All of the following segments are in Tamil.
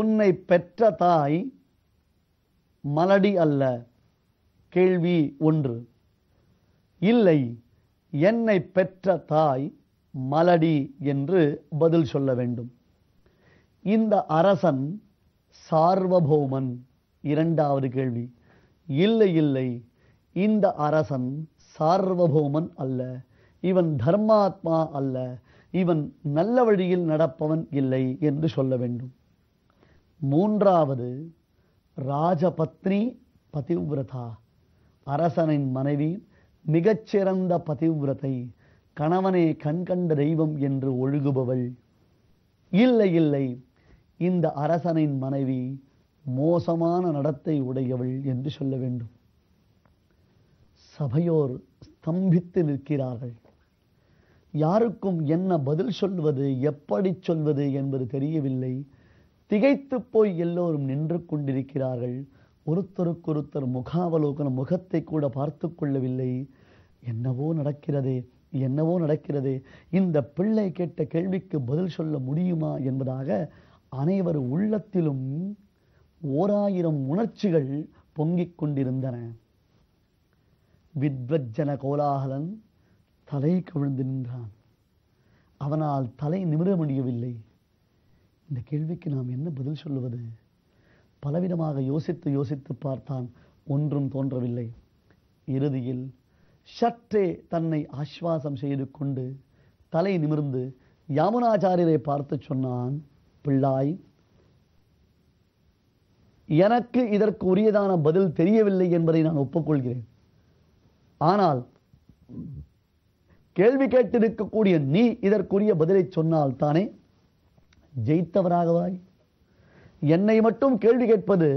உன்னை பெற்ற தாய் மலடி அல்ல. கேள்வி ஒன்று. இல்லை என்னை பெற்ற தாய் மலடி என்று பதில் சொல்ல வேண்டும். இந்த அரசன் சார்வபௌமன். இரண்டாவது கேள்வி. இல்லை இல்லை இந்த அரசன் சார்வபௌமன் அல்ல. இவன் தர்மாத்மா அல்ல. இவன் நல்ல வழியில் நடப்பவன் இல்லை என்று சொல்ல வேண்டும். மூன்றாவது ராஜபத்னி பதிவிரதா. அரசனின் மனைவி மிகச்சிறந்த பதிவிரதை கணவனே கண்கண்ட தெய்வம் என்று ஒழுகுபவள். இல்லை இல்லை இந்த அரசனின் மனைவி மோசமான நடத்தை உடையவள் என்று சொல்ல வேண்டும். சபையோர் ஸ்தம்பித்து நிற்கிறார்கள். யாருக்கும் என்ன பதில் சொல்வது எப்படி சொல்வது என்பது தெரியவில்லை. திகைத்து போய் எல்லோரும் நின்று கொண்டிருக்கிறார்கள். ஒருத்தருக்கொருத்தர் முகாவலோகன முகத்தை கூட பார்த்து கொள்ளவில்லை. என்னவோ நடக்கிறதே என்னவோ நடக்கிறதே இந்த பிள்ளை கேட்ட கேள்விக்கு பதில் சொல்ல முடியுமா என்பதாக அனைவர் உள்ளத்திலும் ஓராயிரம் உணர்ச்சிகள் பொங்கிக் கொண்டிருந்தன. வித்வஜன கோலாகலன் தலை கவிழ்ந்து நின்றான். அவனால் தலை நிமிர முடியவில்லை. இந்த கேள்விக்கு நாம் என்ன பதில் சொல்லுவது? பலவிதமாக யோசித்து யோசித்து பார்த்தான் ஒன்றும் தோன்றவில்லை. இறுதியில் சற்றே தன்னை ஆஸ்வாசம் செய்து கொண்டு தலை நிமிர்ந்து யாமுனாச்சாரியரை பார்த்து சொன்னான் பிள்ளாய் எனக்கு இதற்கு உரியதான பதில் தெரியவில்லை என்பதை நான் ஒப்புக்கொள்கிறேன். ஆனால் கேள்வி கேட்டிருக்கக்கூடிய நீ இதற்குரிய பதிலை சொன்னால் தானே ஜெயித்தவராகவாய் என்னை மட்டும் கேள்வி கேட்பது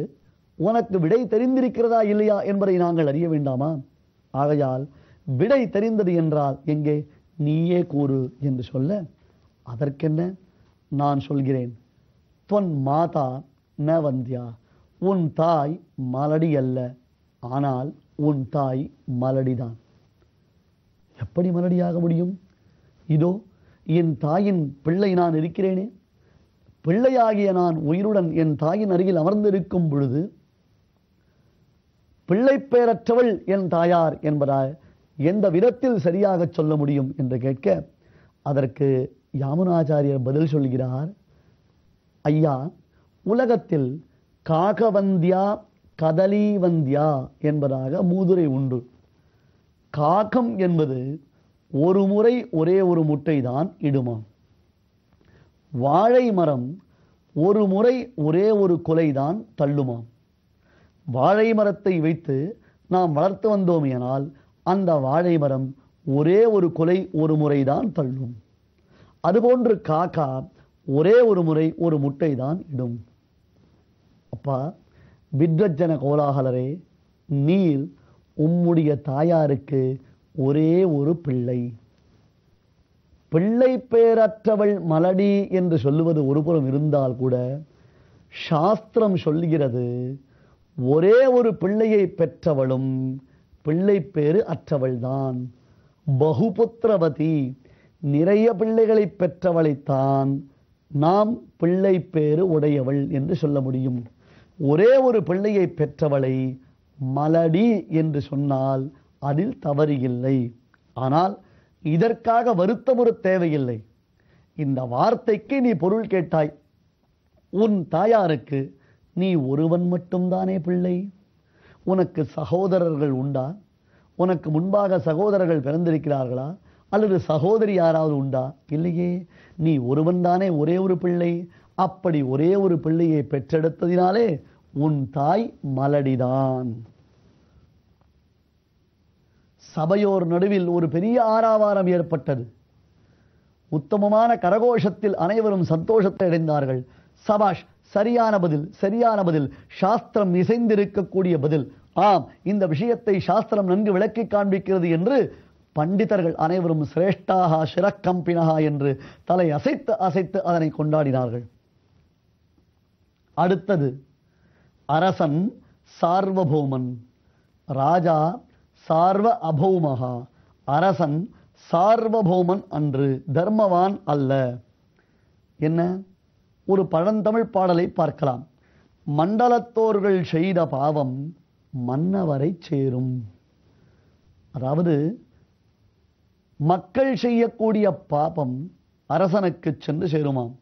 உனக்கு விடை தெரிந்திருக்கிறதா இல்லையா என்பதை நாங்கள் அறிய வேண்டாமா? ஆகையால் விடை தெரிந்தது என்றால் எங்கே? நீயே கூறு என்று சொல்ல அதற்கென்ன? நான் சொல்கிறேன் தொன் மாதா ந வந்தியா உன் தாய் மலடி அல்ல ஆனால் உன் தாய் மலடிதான். எப்படி மலடியாக முடியும்? இதோ என் தாயின் பிள்ளை நான் இருக்கிறேனே. பிள்ளையாகிய நான் உயிருடன் என் தாயின் அருகில் அமர்ந்திருக்கும் பொழுது பிள்ளை பெயரற்றவள் என் தாயார் என்பதால் எந்த விதத்தில் சரியாக சொல்ல முடியும் என்று கேட்க அதற்கு யாமுனாச்சாரியர் பதில் சொல்கிறார் ஐயா உலகத்தில் காகவந்தியா கதலீவந்தியா என்பதாக மூதுரை உண்டு. காகம் என்பது ஒரு முறை ஒரே ஒரு முட்டை தான் இடுமாம். வாழை மரம் ஒரு முறை ஒரே ஒரு கொலைதான் தள்ளுமாம். வாழை மரத்தை வைத்து நாம் வளர்த்து வந்தோம் எனால் அந்த வாழை மரம் ஒரே ஒரு கொலை ஒரு முறைதான் தள்ளும். அதுபோன்று காக்கா ஒரே ஒரு முறை ஒரு முட்டை தான் இடும். அப்பா வித்வஜன கோலாகலரே நீர் உம்முடைய தாயாருக்கு ஒரே ஒரு பிள்ளை. பிள்ளை பேரற்றவள் மலடி என்று சொல்லுவது ஒருபுறம் இருந்தால் கூட சாஸ்திரம் சொல்லுகிறது ஒரே ஒரு பிள்ளையை பெற்றவளும் பிள்ளை பேறு அற்றவள்தான். பகுபுத்திரவதி நிறைய பிள்ளைகளை பெற்றவளைத்தான் நாம் பிள்ளை பேறு உடையவள் என்று சொல்ல முடியும். ஒரே ஒரு பிள்ளையை பெற்றவளை மலடி என்று சொன்னால் அதில் தவறு இல்லை. ஆனால் இதற்காக வருத்தமுறு தேவையில்லை. இந்த வார்த்தைக்கு நீ பொருள் கேட்டாய். உன் தாயாருக்கு நீ ஒருவன் மட்டும்தானே பிள்ளை. உனக்கு சகோதரர்கள் உண்டா? உனக்கு முன்பாக சகோதரர்கள் பிறந்திருக்கிறார்களா? அல்லது சகோதரி யாராவது உண்டா? இல்லையே. நீ ஒருவன் தானே ஒரே ஒரு பிள்ளை. அப்படி ஒரே ஒரு பிள்ளையை பெற்றெடுத்ததினாலே உன் தாய் மலடிதான். சபையோர் நடுவில் ஒரு பெரிய ஆறாவாரம் ஏற்பட்டது. உத்தமமான கரகோஷத்தில் அனைவரும் சந்தோஷத்தை அடைந்தார்கள். சபாஷ் சரியான பதில் சரியான பதில். சாஸ்திரம் இசைந்திருக்கக்கூடிய பதில். ஆம் இந்த விஷயத்தை சாஸ்திரம் நன்கு விளக்கி காண்பிக்கிறது என்று பண்டிதர்கள் அனைவரும் சிரேஷ்டாகா சிரக்கம்பினகா என்று தலை அசைத்து அசைத்து அதனை கொண்டாடினார்கள். அடுத்தது அரசன் சார்வபௌமன். ராஜா சார்வ அபௌமகா அரசன் சார்வபௌமன் அன்று தர்மவான் அல்ல. என்ன? ஒரு பழந்தமிழ் பாடலை பார்க்கலாம். மண்டலத்தோர்கள் செய்த பாவம் மன்னவரை சேரும். அதாவது மக்கள் செய்யக்கூடிய பாபம் அரசனுக்கு சென்று சேருமாம்.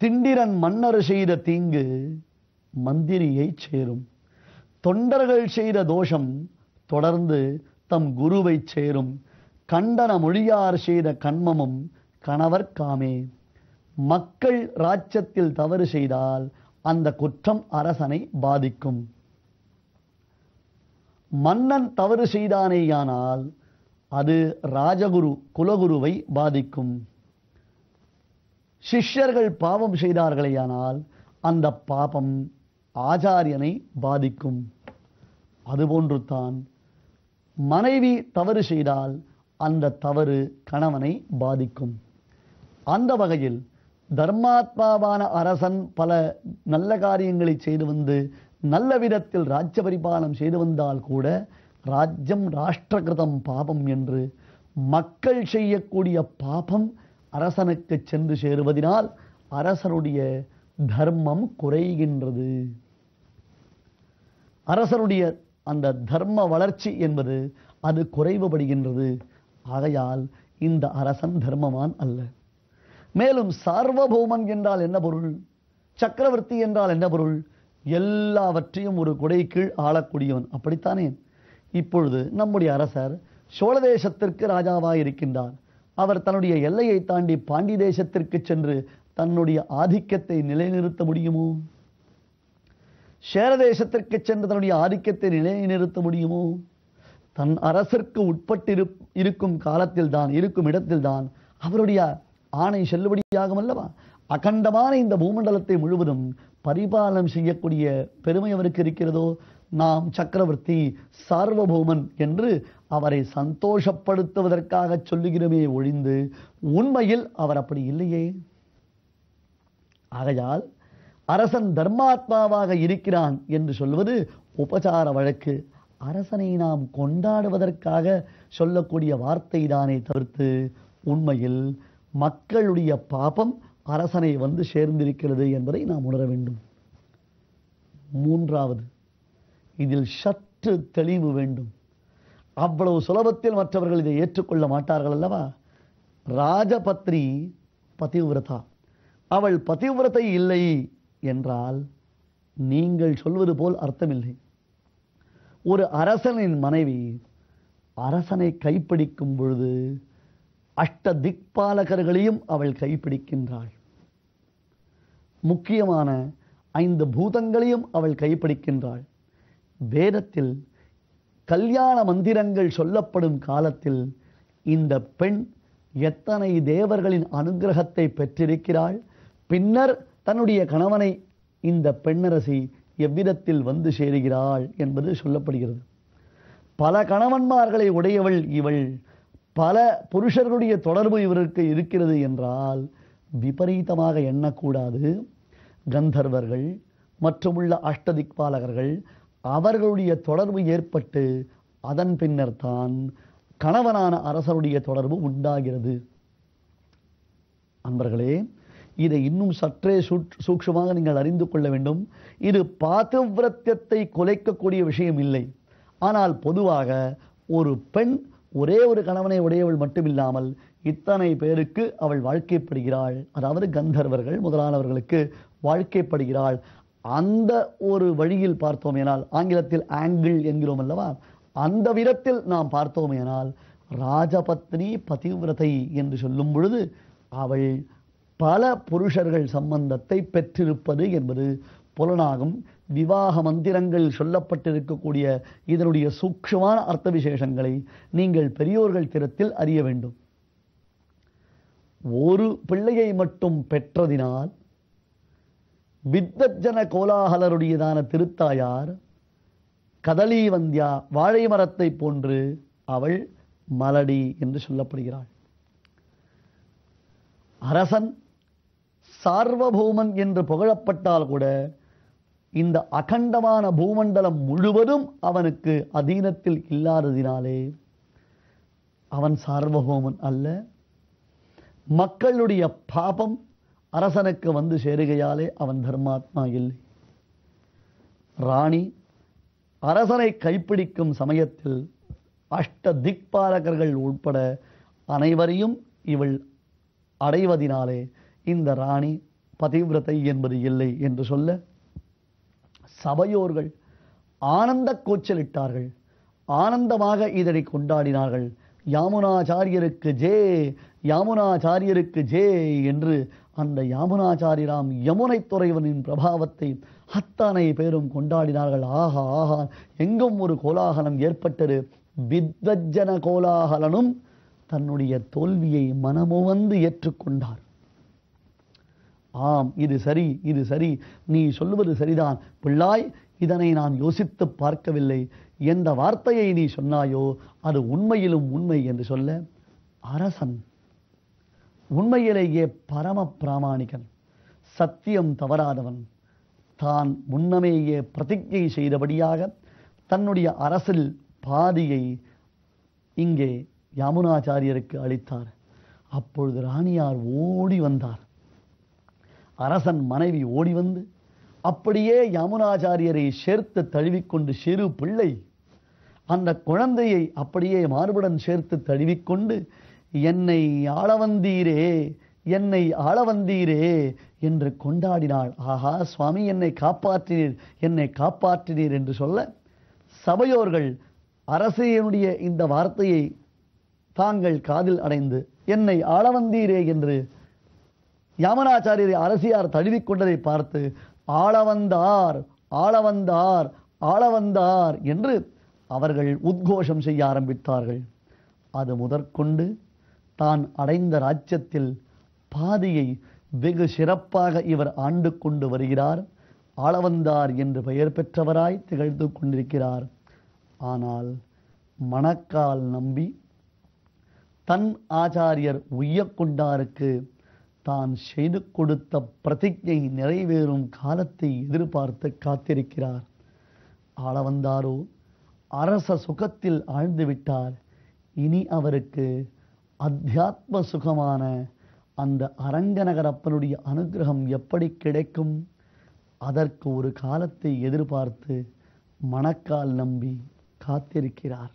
திண்டிரன் மன்னர் செய்த தீங்கு மந்திரியை சேரும். தொண்டர்கள் செய்த தோஷம் தொடர்ந்து தம் குருவை சேரும். கண்டன மொழியார் செய்த கண்மமும் கணவர் காமே. மக்கள் ராஜ்யத்தில் தவறு செய்தால் அந்த குற்றம் அரசனை பாதிக்கும். மன்னன் தவறு செய்தானேயானால் அது ராஜகுரு குலகுருவை பாதிக்கும். சிஷ்யர்கள் பாவம் செய்தார்களேயானால் அந்த பாபம் ஆச்சாரியனை பாதிக்கும். அதுபோன்று தான் மனைவி தவறு செய்தால் அந்த தவறு கணவனை பாதிக்கும். அந்த வகையில் தர்மாத்மாவான அரசன் பல நல்ல காரியங்களை செய்து வந்து நல்ல விதத்தில் ராஜ்ய பரிபாலனம் செய்து வந்தால் கூட ராஜ்யம் ராஷ்டிரகிருதம் பாபம் என்று மக்கள் செய்யக்கூடிய பாபம் அரசனுக்கு சென்று சேருவதினால் அரசனுடைய தர்மம் குறைகின்றது. அரசனுடைய அந்த தர்ம வளர்ச்சி என்பது அது குறைவுபடுகின்றது. ஆகையால் இந்த அரசன் தர்மமான் அல்ல. மேலும் சார்வபௌமன் என்றால் என்ன பொருள்? சக்கரவர்த்தி என்றால் என்ன பொருள்? எல்லாவற்றையும் ஒரு குடை கீழ் ஆளக்கூடியவன். அப்படித்தானே? இப்பொழுது நம்முடைய அரசர் சோழ தேசத்திற்கு ராஜாவாக இருக்கின்றார். அவர் தன்னுடைய எல்லையை தாண்டி பாண்டி தேசத்திற்கு சென்று தன்னுடைய ஆதிக்கத்தை நிலைநிறுத்த முடியுமோ? சேரதேசத்திற்கு சென்று தன்னுடைய ஆதிக்கத்தை நிலைநிறுத்த முடியுமோ? தன் அரசிற்கு உட்பட்டு இருக்கும் காலத்தில் தான் இருக்கும் இடத்தில் தான் அவருடைய ஆணை செல்லுபடியாகும் அல்லவா? அகண்டமான இந்த பூமண்டலத்தை முழுவதும் பரிபாலனம் செய்யக்கூடிய பெருமை அவருக்கு இருக்கிறதோ? நாம் சக்கரவர்த்தி சார்வபௌமன் என்று அவரை சந்தோஷப்படுத்துவதற்காக சொல்லுகிறோமே ஒழிந்து உண்மையில் அவர் அப்படி இல்லையே. ஆகையால் அரசன் தர்மாத்மாவாக இருக்கிறான் என்று சொல்வது உபசார வழக்கு. அரசனை நாம் கொண்டாடுவதற்காக சொல்லக்கூடிய வார்த்தை தானே தவிர்த்து உண்மையில் மக்களுடைய பாபம் அரசனை வந்து சேர்ந்திருக்கிறது என்பதை நாம் உணர வேண்டும். மூன்றாவது இதில் சற்று தெளிவு வேண்டும். அவ்வளவு சுலபத்தில் மற்றவர்கள் இதை ஏற்றுக்கொள்ள மாட்டார்கள் அல்லவா? ராஜபத்ரி பதிவிரதா. அவள் பதிவிரதை இல்லை. என்றால் நீங்கள் சொல்வது போல் அர்த்தமில்லை. ஒரு அரசனின் மனைவி அரசனை கைப்பிடிக்கும் பொழுது அஷ்ட திக்பாலகர்களையும் அவள் கைப்பிடிக்கின்றாள். முக்கியமான ஐந்து பூதங்களையும் அவள் கைப்பிடிக்கின்றாள். வேதத்தில் கல்யாண மந்திரங்கள் சொல்லப்படும் காலத்தில் இந்த பெண் எத்தனை தேவர்களின் அனுகிரகத்தை பெற்றிருக்கிறாள்? பின்னர் தன்னுடைய கணவனை இந்த பெண்ணரசி எவ்விதத்தில் வந்து சேருகிறாள் என்பது சொல்லப்படுகிறது. பல கணவன்மார்களை உடையவள் இவள் பல புருஷர்களுடைய தொடர்பு இவருக்கு இருக்கிறது என்றால் விபரீதமாக எண்ணக்கூடாது. கந்தர்வர்கள் மற்றுமுள்ள அஷ்டதிக்பாலகர்கள் அவர்களுடைய தொடர்பு ஏற்பட்டு அதன் பின்னர் தான் கணவனான அரசனுடைய தொடர்பு உண்டாகிறது. அன்பர்களே இதை இன்னும் சற்றே சூக்ஷமாக நீங்கள் அறிந்து கொள்ள வேண்டும். இது பாதிவிரத்தியத்தை குலைக்கக்கூடிய விஷயம் இல்லை. ஆனால் பொதுவாக ஒரு பெண் ஒரே ஒரு கணவனை உடையவள் மட்டுமில்லாமல் இத்தனை பேருக்கு அவள் வாழ்க்கைப்படுகிறாள். அதாவது கந்தர்வர்கள் முதலானவர்களுக்கு வாழ்க்கைப்படுகிறாள். அந்த ஒரு வழியில் பார்த்தோம் எனால் ஆங்கிலத்தில் ஆங்கிள் என்கிறோம் அல்லவா? அந்த விதத்தில் நாம் பார்த்தோமேனால் ராஜபத்னி பதிவிரதை என்று சொல்லும் பொழுது அவள் பல புருஷர்கள் சம்பந்தத்தை பெற்றிருப்பது என்பது புலனாகும். விவாக மந்திரங்கள் சொல்லப்பட்டிருக்கக்கூடிய இதனுடைய சூக்ஷமான அர்த்த விசேஷங்களை நீங்கள் பெரியோர்கள் திறத்தில் அறிய வேண்டும். ஒரு பிள்ளையை மட்டும் பெற்றதினால் வித்தஜன கோலாகலருடையதான திருத்தாயார் கதலி வந்தியா வாழை மரத்தை போன்று அவள் மலடி என்று சொல்லப்படுகிறாள். அரசன் சார்வபௌமன் என்று புகழப்பட்டால் கூட இந்த அகண்டமான பூமண்டலம் முழுவதும் அவனுக்கு அதீனத்தில் இல்லாததினாலே அவன் சார்வபௌமன் அல்ல. மக்களுடைய பாபம் அரசனுக்கு வந்து சேருகையாலே அவன் தர்மாத்மா இல்லை. ராணி அரசனை கைப்பிடிக்கும் சமயத்தில் அஷ்ட திக்பாலகர்கள் உட்பட அனைவரையும் இவள் அடைவதினாலே இந்த ராணி பதிவிரதை என்பது இல்லை என்று சொல்ல சபையோர்கள் ஆனந்த கூச்சலிட்டார்கள். ஆனந்தமாக இதனை கொண்டாடினார்கள். யாமுனாச்சாரியருக்கு ஜே யாமுனாச்சாரியருக்கு ஜே என்று அந்த யாமுனாச்சாரியராம் யமுனை துறைவனின் பிரபாவத்தை அத்தனை பேரும் கொண்டாடினார்கள். ஆஹா ஆஹா எங்கும் ஒரு கோலாகலம் ஏற்பட்டது. வித்வஜன கோலாகலனும் தன்னுடைய தோல்வியை மனமுவந்து ஏற்றுக்கொண்டார். ஆம் இது சரி இது சரி. நீ சொல்லுவது சரிதான். பிள்ளாய் இதனை நான் யோசித்து பார்க்கவில்லை. எந்த வார்த்தையை நீ சொன்னாயோ அது உண்மையிலும் உண்மை என்று சொல்ல அரசன். உண்மையிலேயே பரம பிராமாணிகன். சத்தியம் தவறாதவன். தான் முன்னமேயே பிரதிஜை செய்தபடியாக தன்னுடைய அரசில் பாதியை இங்கே யாமுனாச்சாரியருக்கு அளித்தார். அப்பொழுது ராணியார் ஓடி வந்தார். அரசன் மனைவி ஓடி வந்து அப்படியே யமுனாச்சாரியரை சேர்த்து தழுவிக்கொண்டு சிறு பிள்ளை அந்த குழந்தையை அப்படியே மார்புடன் சேர்த்து தழுவிக்கொண்டு என்னை ஆளவந்தீரே என்னை ஆளவந்தீரே என்று கொண்டாடினாள். ஆஹா சுவாமி என்னை காப்பாற்றினீர் என்னை காப்பாற்றினீர் என்று சொல்ல சபையோர்கள் அரசியனுடைய இந்த வார்த்தையை தாங்கள் காதில் அடைந்து என்னை ஆளவந்தீரே என்று யாமனாச்சாரியரை அரசியார் தழுவி கொண்டதை பார்த்து ஆளவந்தார் ஆளவந்தார் ஆளவந்தார் என்று அவர்கள் உத்கோஷம் செய்ய ஆரம்பித்தார்கள். அது முதற்கொண்டு தான் அடைந்த ராஜ்யத்தில் பாதியை வெகு சிறப்பாக இவர் ஆண்டு கொண்டு வருகிறார். ஆளவந்தார் என்று பெயர் பெற்றவராய் திகழ்ந்து கொண்டிருக்கிறார். ஆனால் மணக்கால் நம்பி தன் ஆச்சாரியர் உய்யக்கொண்டாருக்கு தான் செய்து கொடுத்த பிரதிஜை நிறைவேறும் காலத்தை எதிர்பார்த்து காத்திருக்கிறார். ஆளவந்தாரோ அரச சுகத்தில் ஆழ்ந்து விட்டார். இனி அவருக்கு அத்தியாத்ம சுகமான அந்த அரங்கநகரப்பனுடைய அனுகிரகம் எப்படி கிடைக்கும்? அதற்கு ஒரு காலத்தை எதிர்பார்த்து மணக்கால் நம்பி காத்திருக்கிறார்.